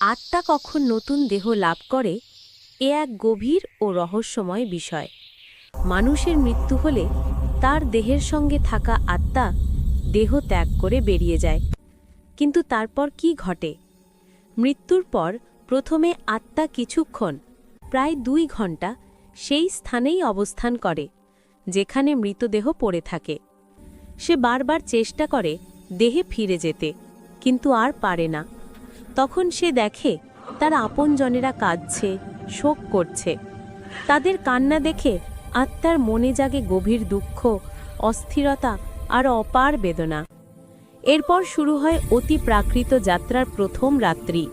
আত্মা কখন নতুন দেহ লাভ করে, এ এক গভীর ও রহস্যময় বিষয়। মানুষের মৃত্যু হলে তার দেহের সঙ্গে থাকা আত্মা দেহ ত্যাগ করে বেরিয়ে যায়। কিন্তু তারপর কি ঘটে? মৃত্যুর পর প্রথমে আত্মা কিছুক্ষণ, প্রায় দুই ঘণ্টা সেই স্থানেই অবস্থান করে, যেখানে মৃতদেহ পড়ে থাকে। সে বারবার চেষ্টা করে দেহে ফিরে যেতে, কিন্তু আর পারে না। তখন সে দেখে তার আপনজনেরা কাঁদছে, শোক করছে। তাদের কান্না দেখে আত্মার মনে জাগে গভীর দুঃখ, অস্থিরতা আর অপার বেদনা। এরপর শুরু হয় অতি প্রাকৃত যাত্রার প্রথম রাত্রি।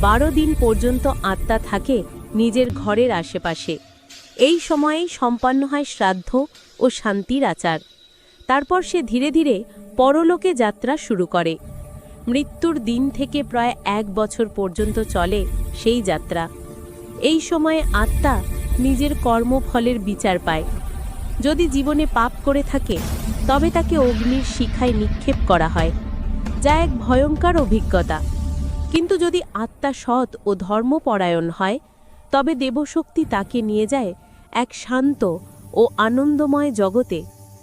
বারো দিন পর্যন্ত আত্মা থাকে নিজের ঘরের আশেপাশে। এই সময়েই সম্পন্ন হয় শ্রাদ্ধ ও শান্তির আচার। তারপর সে ধীরে ধীরে পরলোকে যাত্রা শুরু করে। মৃত্যুর দিন থেকে প্রায় এক বছর পর্যন্ত চলে সেই যাত্রা। এই সময়ে আত্মা নিজের কর্মফলের বিচার পায়। যদি জীবনে পাপ করে থাকে, তবে তাকে অগ্নির শিখায় নিক্ষেপ করা হয়, যা এক ভয়ঙ্কর অভিজ্ঞতা। কিন্তু যদি আত্মা সৎ ও ধর্মপরায়ণ হয়, তবে দেবশক্তি তাকে নিয়ে যায় এক শান্ত ও আনন্দময় জগতে,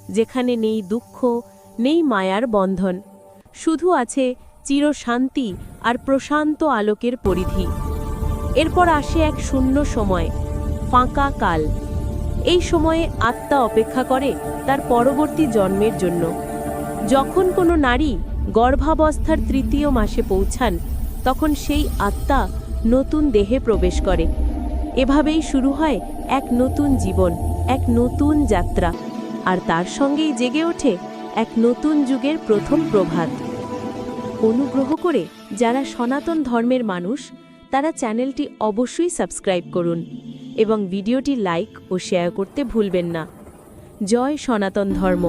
যেখানে নেই দুঃখ, নেই মায়ার বন্ধন। শুধু আছে চিরশান্তি আর প্রশান্ত আলোকের পরিধি। এরপর আসে এক শূন্য সময়, ফাঁকা কাল। এই সময়ে আত্মা অপেক্ষা করে তার পরবর্তী জন্মের জন্য। যখন কোনো নারী গর্ভাবস্থার তৃতীয় মাসে পৌঁছান, তখন সেই আত্মা নতুন দেহে প্রবেশ করে। এভাবেই শুরু হয় এক নতুন জীবন, এক নতুন যাত্রা। আর তার সঙ্গেই জেগে ওঠে এক নতুন যুগের প্রথম প্রভাত। অনুগ্রহ করে যারা সনাতন ধর্মের মানুষ, তারা চ্যানেলটি অবশ্যই সাবস্ক্রাইব করুন এবং ভিডিওটি লাইক ও শেয়ার করতে ভুলবেন না। জয় সনাতন ধর্ম।